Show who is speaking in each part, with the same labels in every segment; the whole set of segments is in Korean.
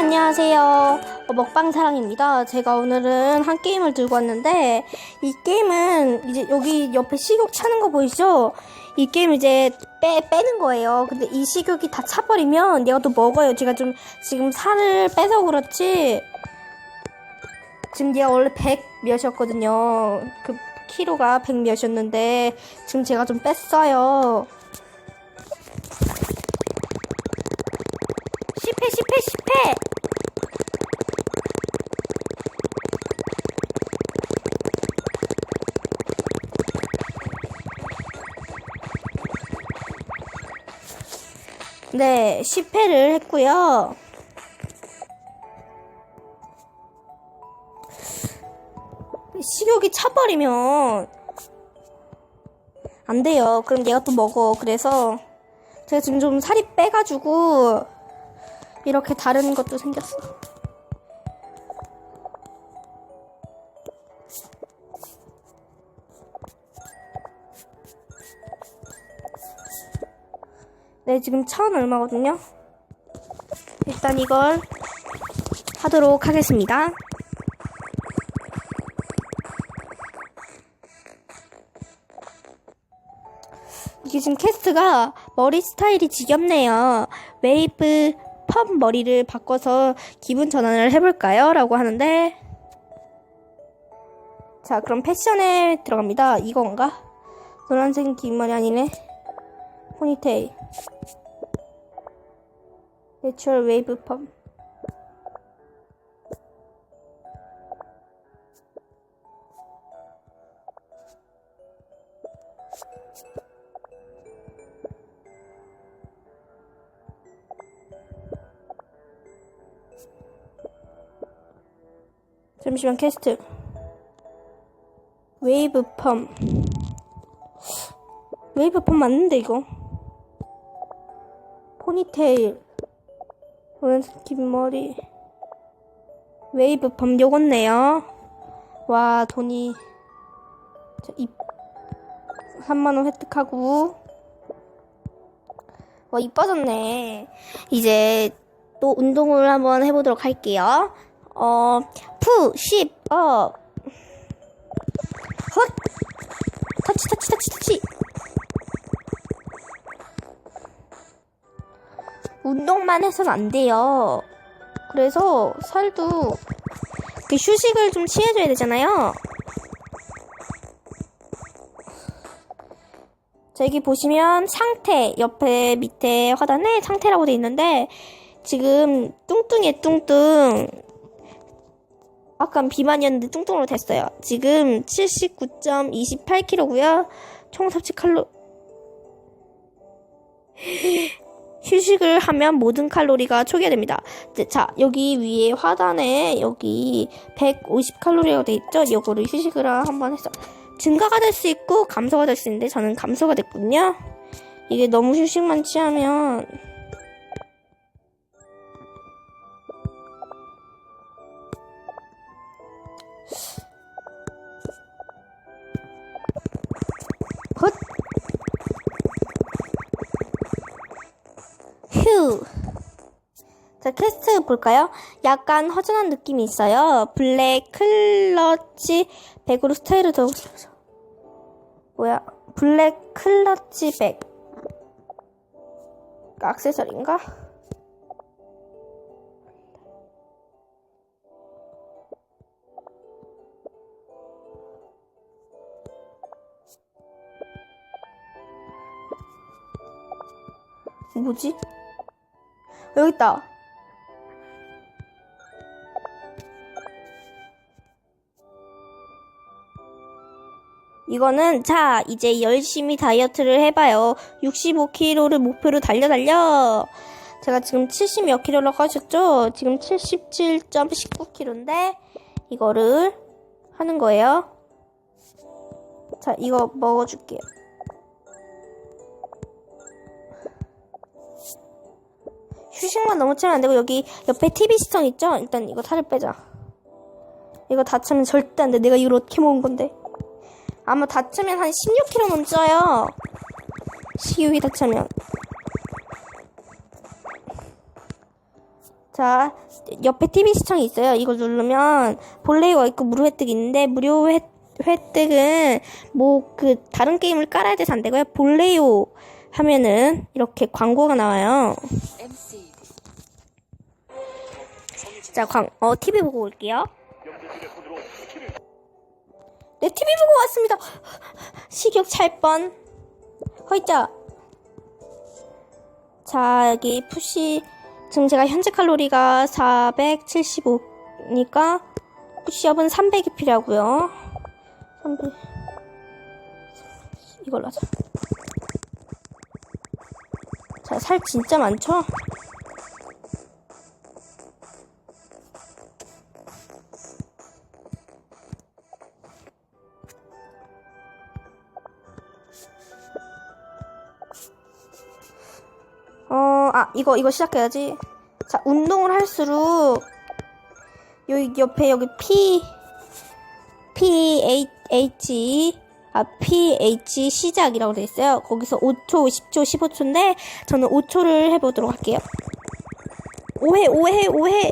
Speaker 1: 안녕하세요. 어, 먹방 사랑입니다. 제가 오늘은 한 게임을 들고 왔는데, 이 게임은 이제 여기 옆에 식욕 차는 거 보이시죠? 이 게임 이제 빼, 빼는 거예요. 근데 이 식욕이 다 차버리면 얘가 또 먹어요. 제가 좀 지금 살을 빼서 그렇지, 지금 얘가 원래 100 몇이었거든요. 그 키로가 100 몇이었는데, 지금 제가 좀 뺐어요. 10회, 10회, 10회! 네, 10회를 했고요. 식욕이 차버리면 안 돼요. 그럼 얘가 또 먹어. 그래서 제가 지금 좀 살이 빼가지고 이렇게 다른 것도 생겼어. 네, 지금 천 얼마거든요. 일단 이걸 하도록 하겠습니다. 이게 지금 캐스트가 머리 스타일이 지겹네요. 웨이브 펌 머리를 바꿔서 기분 전환을 해볼까요? 라고 하는데 자 그럼 패션에 들어갑니다. 이건가? 노란색 긴 머리 아니네. 포니테일 내추럴 웨이브 펌 잠시만 캐스트. 웨이브 펌. 웨이브 펌 맞는데 이거? 포니테일. 오른쪽 긴 머리. 웨이브 펌 요건네요. 와 돈이. 자, 입. 3만원 획득하고. 와 이뻐졌네. 이제 또 운동을 한번 해보도록 할게요. 어 푸 십 업. 헛! 터치 터치 터치 터치. 운동만 해서는 안 돼요. 그래서 살도 그 휴식을 좀 취해줘야 되잖아요. 자 여기 보시면 상태 옆에 밑에 화단에 상태라고 돼 있는데 지금 뚱뚱해 뚱뚱 아까 비만이었는데 뚱뚱으로 됐어요. 지금 79.28kg고요. 총 섭취 칼로 휴식을 하면 모든 칼로리가 초기화됩니다. 이제 자 여기 위에 화단에 여기 150 칼로리가 돼 있죠. 이거를 휴식을 한번 해서 증가가 될 수 있고 감소가 될 수 있는데 저는 감소가 됐거든요. 이게 너무 휴식만 취하면 헛! 휴! 자, 퀘스트 볼까요? 약간 허전한 느낌이 있어요. 블랙 클러치 백으로 스타일을 더, 뭐야? 블랙 클러치 백. 악세서리인가? 뭐지? 여기 있다. 이거는 자 이제 열심히 다이어트를 해봐요. 65kg를 목표로 달려 달려. 제가 지금 70몇 킬로라고 하셨죠? 지금 77.19kg인데 이거를 하는 거예요. 자 이거 먹어줄게요. 휴식만 너무 채면 안 되고 여기 옆에 TV 시청 있죠? 일단 이거 살을 빼자. 이거 다치면 절대 안 돼. 내가 이걸 어떻게 먹은 건데? 아마 다치면 한 16kg는 쪄요. 식욕이 다치면. 자, 옆에 TV 시청이 있어요. 이거 누르면 본래가 있고 무료 혜택이 있는데 무료 혜, 혜택은 뭐 그 다른 게임을 깔아야 돼서 안 되고요. 볼레요 하면은 이렇게 광고가 나와요.
Speaker 2: MC
Speaker 1: 자, 광, 어, TV 보고 올게요. 네, TV 보고 왔습니다. 식욕 찰 뻔. 허이자. 자, 여기 푸시. 지금 제가 현재 칼로리가 475니까 푸시업은 300이 필요하고요. 300. 이걸로 하자. 자, 살 진짜 많죠? 아, 이거, 이거 시작해야지. 자, 운동을 할수록, 여기 옆에 여기 P, P, H, 아, PH 시작이라고 돼 있어요. 거기서 5초, 10초, 15초인데, 저는 5초를 해보도록 할게요. 5회, 5회, 5회.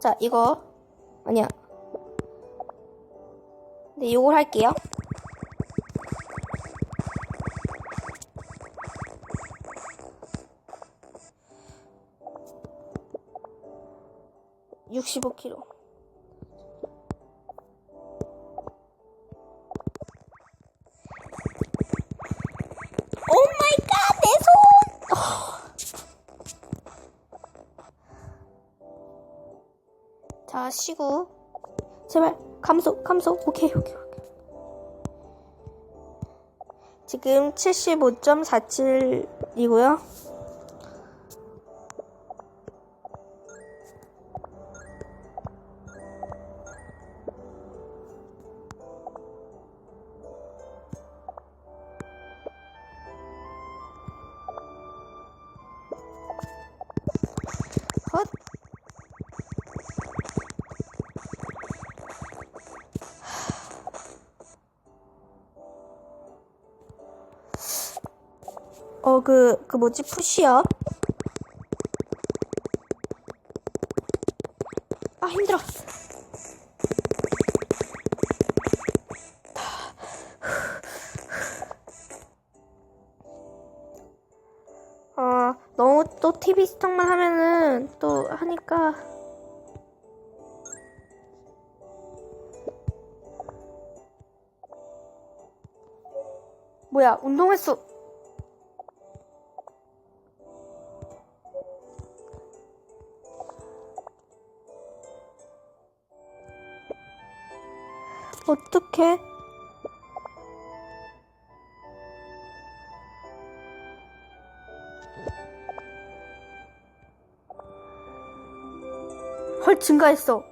Speaker 1: 자, 이거, 아니야. 네, 요걸 할게요. 육십오 손! 자, 쉬고. 제발, 감소, 감소. 오케이, 오케이, 오케이. 지금 75.47이고요. 어, 그, 그 뭐지, 푸시업. 아, 힘들어. 어, 너무 또 TV 시청만 하면은 또 하니까. 뭐야, 운동했어. 어떡해? 헐, 증가했어.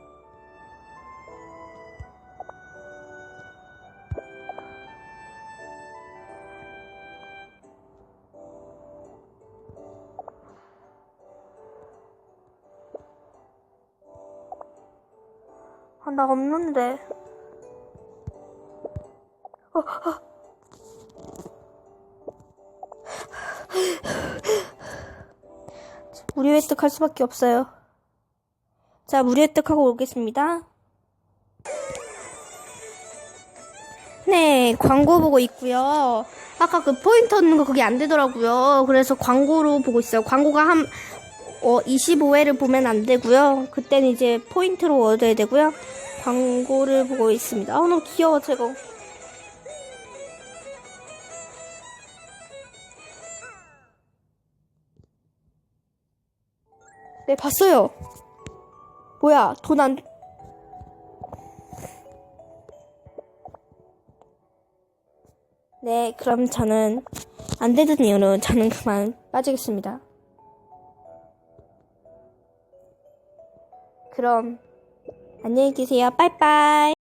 Speaker 1: 아, 나 없는데. 무료 획득할 수밖에 없어요. 자, 무료 획득하고 오겠습니다. 네, 광고 보고 있고요. 아까 그 포인트 얻는 거 그게 안 되더라고요. 그래서 광고로 보고 있어요. 광고가 한 어, 25회를 보면 안 되고요. 그때는 이제 포인트로 얻어야 되고요. 광고를 보고 있습니다. 아, 너무 귀여워, 제가. 네, 봤어요. 뭐야, 돈 안, 네, 그럼 저는 안 되던 이유로 저는 그만 빠지겠습니다. 그럼 안녕히 계세요. 빠이빠이.